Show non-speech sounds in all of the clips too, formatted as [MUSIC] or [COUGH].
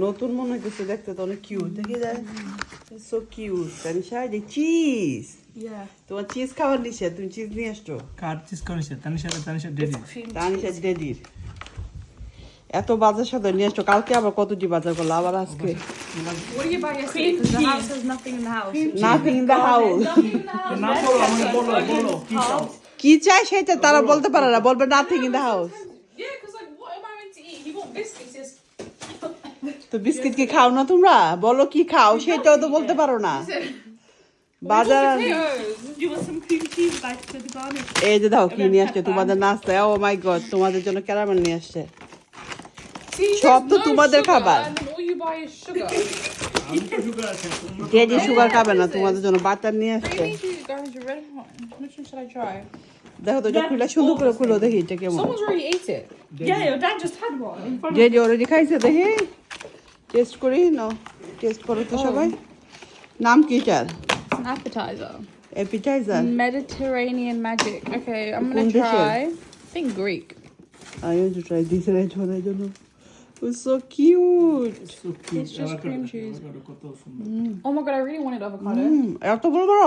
নতুন মনে হইতেছে দেখতে তো অনেক কিউট দেখে যায় সো কিউট তানিশা যে চিজ Yeah. তোমার চিজ খাবার নিছে তুমি চিজ নিয়ে আসছো? কার চিজ করেছে তানির সাথে তানির ডেডি Cream তানিশা ডেডির। এত বাজার সাথে নিয়ে আসছো কালকে আবার কত কতটি বাজার করল আবার আজকে? কি চাই সেটা তারা বলতে পারে না বলবে নাথিং ইন দ্য হাউস তো বিস্কিট কি খাও না তোমরা? বলো কি খাও সেটাও তো বলতে পারো না। বাজার এই যে দাও কি oh নিয়ে আসছে? তোমাদের নাস্তা ও মাই গড তোমাদের জন্য ক্যারামেল নিয়ে আসছে। সব তো তোমাদের খাবার। যে যে সুগার খাবে। না তোমাদের জন্য বাটার নিয়ে আসছে। দেখো তো খুলে সুন্দর করে খুলো দেখি এটা কেমন। যে যে খাইছে দেখি। টেস্ট করি না টেস্ট করো তো সবাই নাম কি চার It's an appetizer. Mediterranean magic. Okay, I'm gonna try. I think Greek. I want to try this right ওনার জন্য so cute It's just cream cheese. সুন্দর Oh my god, I really wanted avocado. এত বড় বড়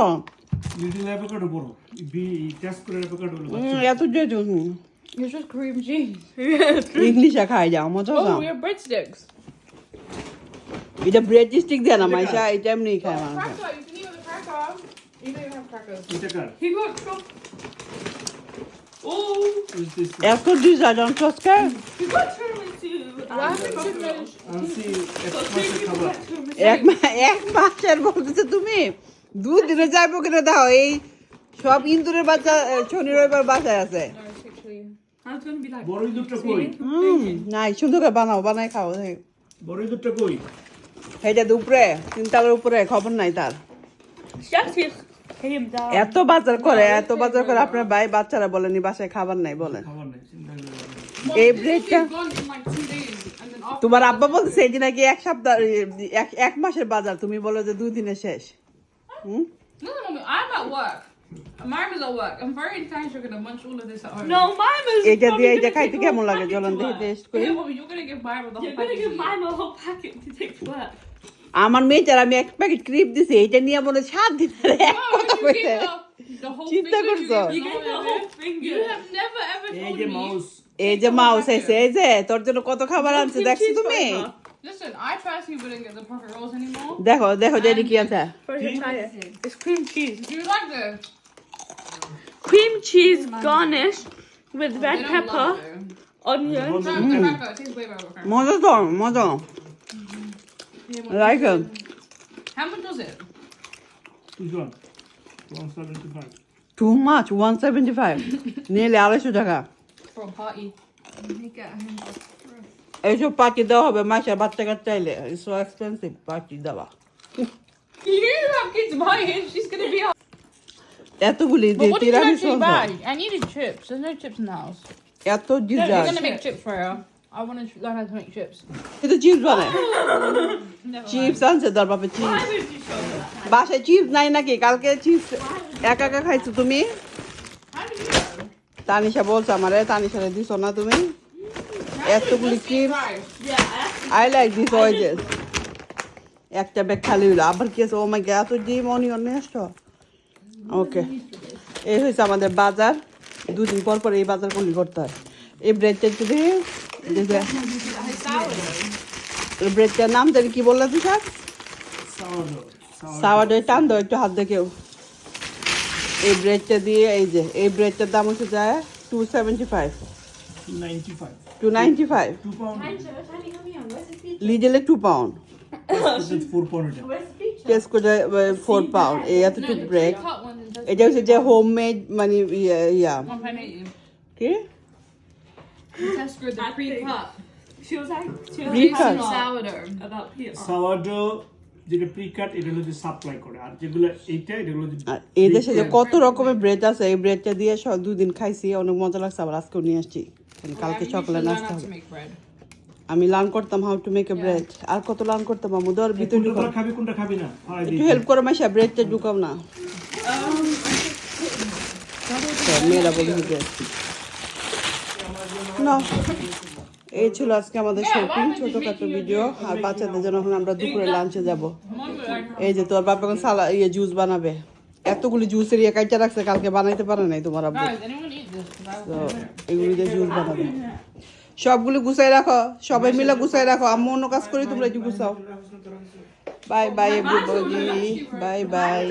little avocado বড় বি test করে avocado বলে হুম, এত It's just cream cheese. ইংলিশে খাই যাও মজা Oh, we have breadsticks. এটা ব্রেড স্টিক দিয়ে না মাইশা এটা এমনি খায় মানুষ তুমি দুদিনে যাইবো কিনা দাও? এই সব ইন্দুরের বাচ্চা শনি রবিবার বাসায় আছে। নাই সুন্দর বানাও বানাই খাও বড়ই দুধটা কই? তো উপরে তিনতলার উপরে খবর নাই তার. এত বাজার করে এত বাজার করে আপনার ভাই বাচ্চারা বলেনি বাসায় খাবার নাই বলেন এই ব্রেডটা. তোমার আব্বা বলছে এই নাকি এক সপ্তাহ এক এক মাসের বাজার তুমি বলো যে দুই দিনে শেষ হুম Mine is at work. I'm very intense. You're gonna munch all of this at home. No, mine was. এইটা probably দিয়ে gonna খাইতে কেমন a whole লাগে packet জ্বলন work. টেস্ট করে Yeah, well, you're gonna give Myra the whole You're gonna package. give mine a whole packet to take to work. আমার মেয়েটার আমি এক প্যাকেট ক্রিপ দিছি এইটা নিয়ে মনে হয় সাত দিনের এক No, কথা you কইছে gave the, the whole চিন্তা finger. You করছ? gave You the gave the whole thing. You finger. have never ever এই told যে me. মাউস এই যে মাউস আইছে এই যে তোর জন্য কত খাবার আনছে দেখছ তুমি. Listen, I personally wouldn't get the profit rolls anymore. দেখো দেখো ডেডি কি আছে First, you try it. It's cream cheese. Do you like this? Cream cheese garnished with They red don't pepper, love it. onion. No, the cracker. It tastes way better with cracker. মজা তো মজা like How much was it? দুজন 175 too much one seventy five [LAUGHS] নিলে আড়াইশো টাকা For a party. এইসব party দেওয়া হবে মাসে বাচ্চা কাচ্চা চাইলে সো এক্সপেন্সিভ পার্টি দেওয়া [LAUGHS] You have kids buying. She's gonna be out. এতগুলি But what did you actually buy? I needed chips. There's no chips in the house. এত You're gonna make chips for her. I want to learn how to make chips. কিন্তু chips বানায় Never chips আনছে তোর বাপে chips Why would you show that? বাসায় chips নাই নাকি কালকে চিপস একা একা খাইছো তুমি How did you know? Tanisha বলছে আমারে তানিশারে দিছো না তুমি এতগুলি chips. Yeah, I I like this wedges একটা ব্যাগ খালি হইল আবার কি আছে ও মাই গড এত ডিম অনিয়ন নিয়ে আসছো ওকে এই হয়েছে আমাদের বাজার। দুদিন পর পর এই বাজার করলি করতে হয়। এই ব্রেডটা একটু দেখি। এই ব্রেডটার নাম জানি কি বললে তুই স্যার? সাওয়াডো টান দাও একটু হাত দেখেও এই ব্রেডটা দিয়ে এই যে এই ব্রেডটার দাম হচ্ছে যায় two seventy five 95 two ninety five 2 pound লিজেলে two pound 4 pound এটা। Where's the picture? টেস্ট করে ফোর পাউন্ড এই এতটুকু the ব্রেড এটা হচ্ছে যে হোমমেড মানে ইয়া ইয়া. কি Tesco the pre-cut. She was like, she was like sourdough. about Peter. সাওয়ারডো যেটা প্রিকাট এটা হলো যে সাপ্লাই করে আর যেগুলো এইটা এটা হলো এই দেশে যে কত রকমের ব্রেড আছে? এই ব্রেডটা দিয়ে সব দুদিন খাইছি অনেক মজা লাগছে আবার আজকেও নিয়ে আসছি। কালকে সকালে নাস্তা হবে। আমি লার্ন করতাম how to make a bread আর কত লার্ন করতাম আমু ধর ভিতরে কোনটা খাবি কোনটা খাবি না? একটু হেল্প করো মাইশা ব্রেডটা ঢুকাও না। মেয়েরা বলে না এই ছিল আজকে আমাদের শপিং ছোটখাটো ভিডিও আর বাচ্চাদের জন্য এখন আমরা দুপুরে লাঞ্চে যাব। এই যে তোর বাপ এখন সালা ইয়ে জুস বানাবে। এতগুলি জুসের ইয়ে কাইটা রাখছে কালকে বানাইতে পারে নাই তোমার আব্বু। তো এগুলি দিয়ে জুস বানাবে। সবগুলি গুছাই রাখো সবাই মিলে গুছাই রাখো আমি অন্য কাজ করি তোমরা একটু গুছাও bye bye everybody bye bye.